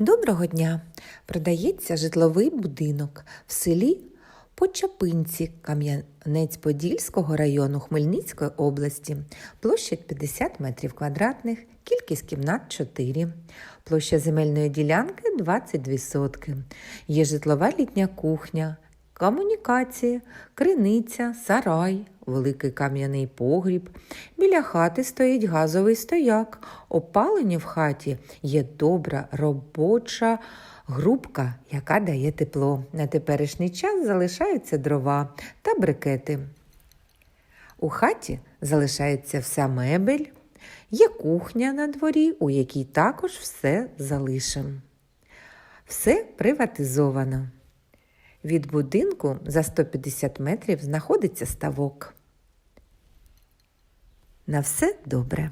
Доброго дня! Продається житловий будинок в селі Почапинці Кам'янець-Подільського району Хмельницької області. Площадь 50 метрів квадратних, кількість кімнат 4. Площа земельної ділянки 22 сотки. Є житлова літня кухня, комунікації, криниця, сарай, великий кам'яний погріб. Біля хати стоїть газовий стояк. Опалення в хаті є добра робоча грубка, яка дає тепло. На теперішній час залишаються дрова та брикети. У хаті залишається вся мебель, є кухня на дворі, у якій також все залишим. Все приватизовано. Від будинку за 150 метрів знаходиться ставок. На все добре.